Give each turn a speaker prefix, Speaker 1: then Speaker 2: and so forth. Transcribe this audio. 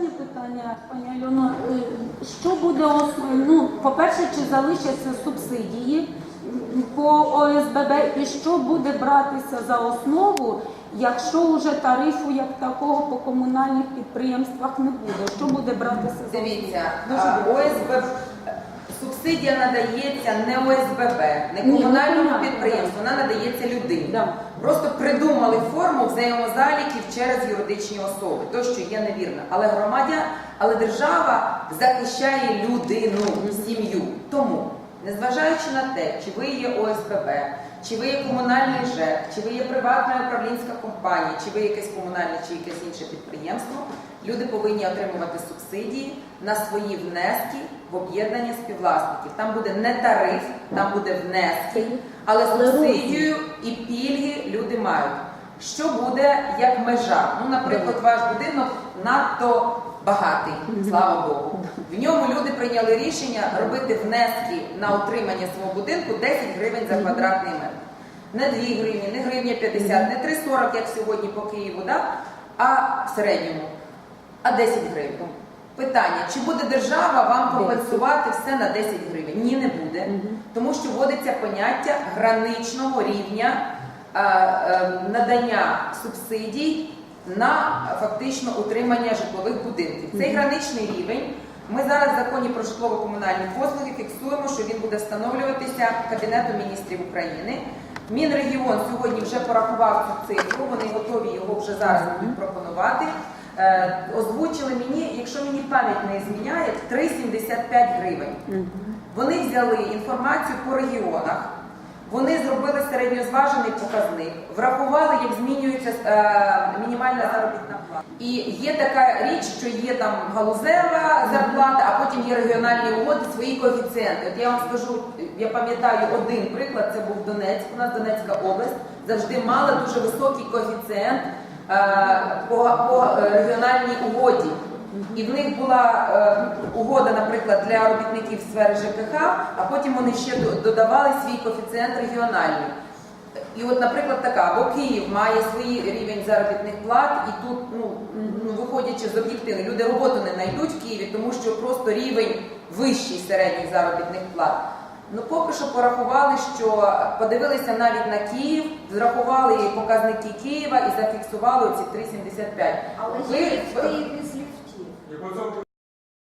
Speaker 1: Останнє питання, пані Альоно. Е, Що буде ну, по-перше, чи залишаться субсидії по ОСББ, і що буде братися за основу, якщо вже тарифу як такого по комунальних підприємствах не буде? Що буде братися за основу?
Speaker 2: Дивіться. ОСББ субсидія надається не ОСББ, не комунальному підприємству, вона надається людині.
Speaker 1: Да.
Speaker 2: Просто придумали форму взаємозаліків через юридичні особи, то що є невірно. Але громадя, але держава захищає людину, сім'ю. Тому, незважаючи на те, чи ви є ОСББ, чи ви є комунальний ЖЕК, чи ви є приватна управлінська компанія, чи ви якесь комунальне, чи якесь інше підприємство, люди повинні отримувати субсидії на свої внески в об'єднання співвласників. Там буде не тариф, там буде внески, Але субсидію і пільги люди мають. Що буде як межа? Ну, наприклад, ваш будинок надто багатий, слава Богу. В ньому люди прийняли рішення робити внески на утримання свого будинку 10 гривень за квадратний метр. Не 2 гривні, не гривня 50, не 3,40, як сьогодні по Києву, да? а в середньому, а 10 гривень. Питання, чи буде держава вам компенсувати все на 10 гривень? Ні, не буде. Тому що вводиться поняття граничного рівня надання субсидій на фактично утримання житлових будинків. Цей граничний рівень ми зараз в законі про житлово-комунальні послуги фіксуємо, що він буде встановлюватися Кабінетом міністрів України. Мінрегіон сьогодні вже порахував цю цифру, вони готові його вже зараз будуть пропонувати. Е, Озвучили мені, якщо мені пам'ять не зміняє, 3,75 гривень. Вони взяли інформацію по регіонах, вони зробили середньозважений показник, врахували, як змінюється е, мінімальна заробітна плата. І є така річ, що є там галузева зарплата, а потім є регіональні угоди, свої коефіцієнти. От я вам скажу, я пам'ятаю один приклад, це був Донецьк, у нас Донецька область завжди мала дуже високий коефіцієнт е, по, по е, регіональній угоді. І в них була е, угода, наприклад, для робітників сфери ЖКХ, а потім вони ще додавали свій коефіцієнт регіональний. І от, наприклад, така, або Київ має свій рівень заробітних плат, і тут, ну, ну виходячи з об'єктивно, люди роботу не знайдуть в Києві, тому що просто рівень вищий середніх заробітних плат. Ну, поки що порахували, що подивилися навіть на Київ, зрахували показники Києва і зафіксували ці 3,75.
Speaker 3: Але
Speaker 2: Ви-
Speaker 3: є ліфти і без ліфтів.